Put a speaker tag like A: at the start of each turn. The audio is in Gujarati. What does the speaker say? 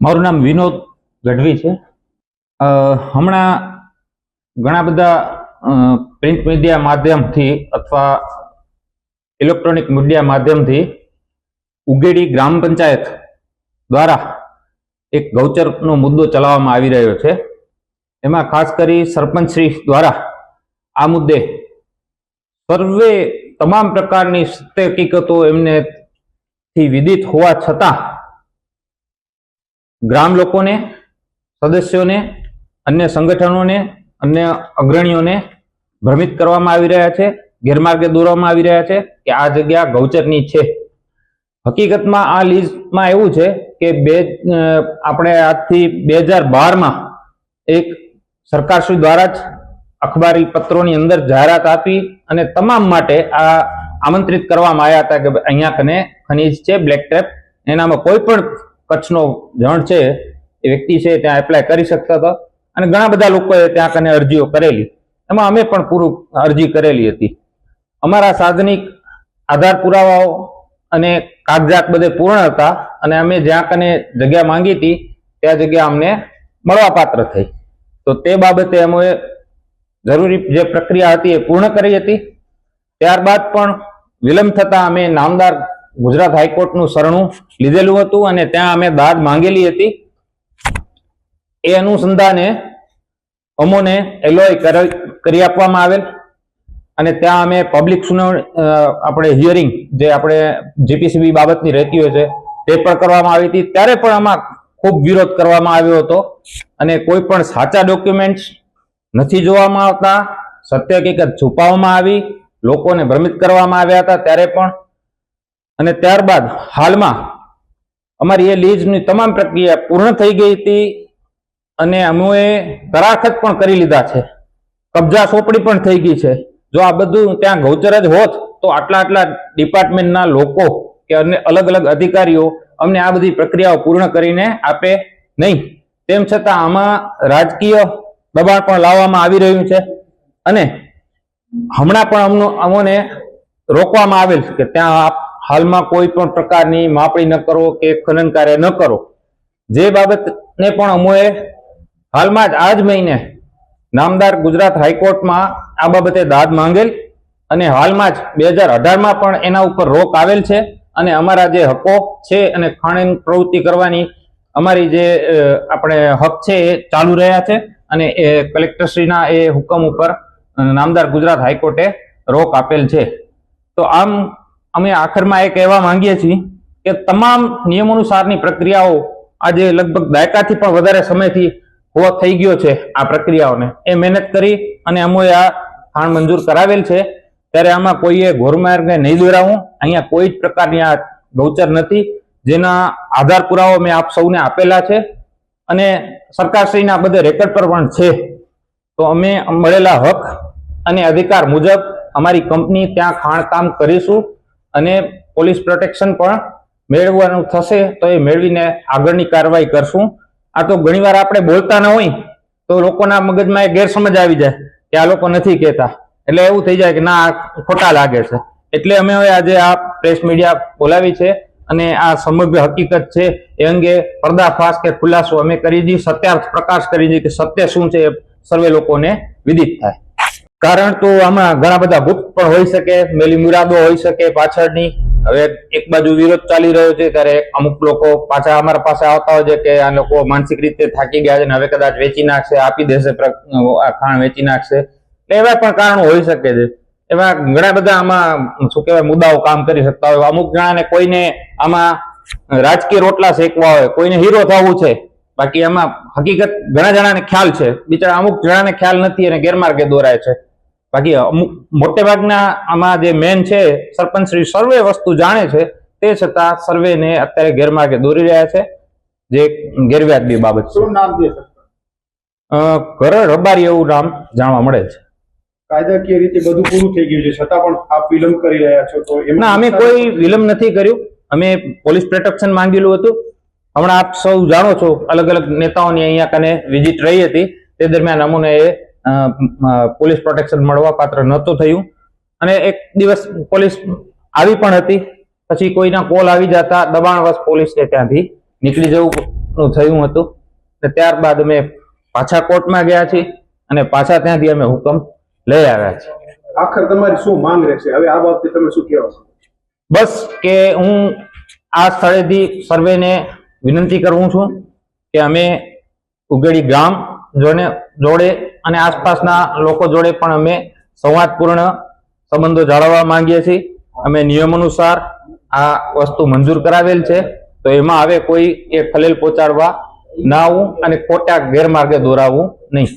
A: મારું નામ વિનોદ ગઢવી છે. હમણાં ઘણા બધા પ્રિન્ટ મીડિયા માધ્યમથી અથવા ઇલેક્ટ્રોનિક મીડિયા માધ્યમથી ઉગેડી ગ્રામ પંચાયત દ્વારા એક ગૌચરનો મુદ્દો ચલાવવામાં આવી રહ્યો છે. એમાં ખાસ કરી સરપંચ શ્રી દ્વારા આ મુદ્દે સર્વે તમામ પ્રકારની સત્ય હકીકતો એમને થી વિદિત હોવા છતાં ગ્રામ લોકોને, સદસ્યોને, અન્ય સંગઠનોને, અન્ય અગ્રણીઓને ભ્રમિત કરવામાં આવી રહ્યા છે, ગેરમાર્ગે દોરવામાં આવી રહ્યા છે કે આ જગ્યા ગૌચરની છે. હકીકતમાં આ લીઝમાં એવું છે કે બે આપણે આજથી બે હજાર બારમાં એક સરકારશ્રી દ્વારા જ અખબારી પત્રોની અંદર જાહેરાત આપી અને તમામ માટે આ આમંત્રિત કરવામાં આવ્યા હતા કે અહીંયા કને ખનીજ છે, બ્લેક ટેપ એનામાં કોઈ પણ કચ્છનો જણ છે, એ વ્યક્તિ છે ત્યાં એપ્લાય કરી શકતા હતા. અને ઘણા બધા લોકોએ ત્યાં કને અરજીઓ કરેલી. એમાં અમે પણ પૂરું અરજી કરેલી હતી. અમારા સાધનિક આધાર પુરાવાઓ અને કાગજાત બધે પૂર્ણ હતા અને અમે જ્યાં કને જગ્યા માંગી હતી, ત્યાં જગ્યા અમને મળવાપાત્ર થઈ. તો તે બાબતે અમે જરૂરી જે પ્રક્રિયા હતી એ પૂર્ણ કરી હતી. ત્યારબાદ પણ વિલંબ થતાં અમે નામદાર ગુજરાત હાઈકોર્ટનું શરણું લીધેલું હતું અને ત્યાં અમે દાદ માંગેલી હતી. એ અનુસંધાને અમોને એલોય કરી આપવામાં આવેલ અને ત્યાં અમે પબ્લિક સુનાવણી આપણે હિયરિંગ જે આપણે જીપીસીબી બાબતની રહેતી હોય છે, તે પણ કરવામાં આવી હતી. ત્યારે પણ આમાં ખૂબ વિરોધ કરવામાં આવ્યો હતો અને કોઈ પણ સાચા ડોક્યુમેન્ટ્સ નથી જોવામાં આવતા. સત્ય હકીકત છુપાવવામાં આવી. લોકોને ભ્રમિત કરવામાં આવ્યા હતા. ત્યારે પણ અને ત્યારબાદ હાલમાં અમારી એ લીઝની તમામ પ્રક્રિયા પૂર્ણ થઈ ગઈ હતી અને અમે કરાખત પણ કરી લીધા છે. કબજા સોંપણી પણ થઈ ગઈ છે. જો આ બધું ત્યાં ગૌચર જ હોત તો આટલા આટલા ડિપાર્ટમેન્ટના લોકો કે અન્ય અલગ અલગ અધિકારીઓ અમને આ બધી પ્રક્રિયાઓ પૂર્ણ કરીને આપે નહીં. તેમ છતાં આમાં રાજકીય દબાણ પણ લાવવામાં આવી રહ્યું છે અને હમણાં પણ અમનો અમોને રોકવામાં આવેલ કે ત્યાં હાલમાં કોઈ પણ પ્રકારની માપણી ન કરો કે ખનન કાર્ય ન કરો. જે બાબતને પણ અમોએ હાલમાં જ આ જ મહિને નામદાર ગુજરાત હાઈકોર્ટમાં આ બાબતે દાદ માંગેલ અને હાલમાં જ બે હજાર અઢારમાં પણ એના ઉપર રોક આવેલ છે અને અમારા જે હકો છે અને ખાણ પ્રવૃત્તિ કરવાની અમારી જે આપણે હક છે એ ચાલુ રહ્યા છે અને એ કલેક્ટરશ્રીના એ હુકમ ઉપર નામદાર ગુજરાત હાઈકોર્ટે રોક આપેલ છે. તો આમ અમે આખરમાં એ કહેવા માંગીએ છીએ કે તમામ નિયમાનુસારની પ્રક્રિયાઓ આજે લગભગ દાયકાથી પણ વધારે સમયથી હોવા થઈ ગયો છે આ પ્રક્રિયાઓને. એ મહેનત કરી અને અમોએ આ ખાણ મંજૂર કરાવેલ છે. ત્યારે આમાં કોઈએ ઘોરમાર્ગે નહીં દોરાવું અહીંયા કોઈ જ પ્રકારની આ ગૌચર નથી. જેના આધાર પુરાવો મેં આપ સૌને આપેલા છે. અને સરકારશ્રીના બધે રેકર્ડ પર પણ છે. તો અમે મળેલા હક અને અધિકાર મુજબ અમારી કંપની ત્યાં ખાણકામ કરીશું. અને પોલીસ પ્રોટેક્શન પણ મેળવવાનું થશે તો એ મેળવીને આગળની કાર્યવાહી કરશું. આ તો ઘણીવાર આપણે બોલતા ન હોય તો લોકોના મગજમાં એ ગેરસમજ આવી જાય કે આ લોકો નથી કહેતા. એટલે એવું થઈ જાય કે ના, આ ખોટા લાગે છે. એટલે અમે હવે આજે આ પ્રેસ મીડિયા બોલાવી છે અને આ સમગ્ર હકીકત છે એ અંગે પર્દાફાશ કે ખુલાસો અમે કરી દઈએ સત્યાર્થ પ્રકાશ કરી દઈએ કે સત્ય શું છે એ સર્વે લોકોને વિદિત થાય. કારણ તો આમાં ઘણા બધા ગુપ્ત પણ હોઈ શકે, મેલી મુરાદો હોઈ શકે પાછળની. હવે એક બાજુ વિરોધ ચાલી રહ્યો છે, ત્યારે અમુક લોકો પાછા અમારા પાસે આવતા હોય છે કે આ લોકો માનસિક રીતે થાકી ગયા છે ને હવે કદાચ વેચી નાખશે, આપી દેશે ખાણ વેચી નાખશે. એટલે એવા પણ કારણો હોઈ શકે છે. એવા ઘણા બધા આમાં, શું કહેવાય, મુદ્દાઓ કામ કરી શકતા હોય. અમુક જણાને કોઈને આમાં રાજકીય રોટલા શેકવા હોય, કોઈને હીરો થવું છે. બાકી આમાં હકીકત ઘણા જણાને ખ્યાલ છે. બિચારા અમુક જણાને ખ્યાલ નથી અને ગેરમાર્ગે દોરાય છે. બાકી અમુક મોટે ભાગના આમાં જે મેન છે સરપંચ શ્રી સર્વે વસ્તુ જાણે છે તે છતાં સર્વેને અત્યારે ગેરમાર્ગે દોરી રહ્યા છે. જે ગેરવ્યાજબી બાબત છે.
B: શું નામ છે
A: અ, કરણ રબારી એવું નામ જાણવા મળે છે.
B: કાયદાકીય રીતે બધું પૂરું થઈ ગયું છે. છતાં પણ આપ વિલંબ કરી રહ્યા છો તો
A: ના અમે કોઈ વિલંબ નથી કર્યું. અમે પોલીસ પ્રોટેક્શન માંગેલું હતું. હમણાં આપ સૌ જાણો છો અલગ અલગ નેતાઓની અહીંયા કને વિઝિટ રહી હતી. તે દરમિયાન અમોને એ પોલીસ પ્રોટેક્શન મળવા પાત્ર નહોતું થયું. અને એક દિવસ પોલીસ આવી પણ હતી. પછી કોઈના કોલ આવી જતા દબાણવશ પોલીસને ત્યાંથી નીકળી જવું થયું હતું. ને ત્યારબાદ અમે પાછા કોર્ટમાં ગયા છીએ અને પાછા ત્યાંથી અમે હુકમ લઈ આવ્યા છીએ.
B: આખર તમારી શું માંગ રહેશે? હવે આ બાબતે તમે શું કહેવા?
A: બસ કે હું આ સ્થળેથી સર્વેને વિનંતી કરું છું કે અમે ઉગેડી ગામ જોડે જોડે અને આસપાસના લોકો જોડે પણ અમે સંવાદપૂર્ણ સંબંધો જાળવવા માંગીએ છીએ. અમે નિયમ અનુસાર આ વસ્તુ મંજૂર કરાવેલ છે. તો એમાં હવે કોઈ એ ખલેલ પહોંચાડવા ના આવું અને ખોટા ગેરમાર્ગે દોરાવવું નહીં.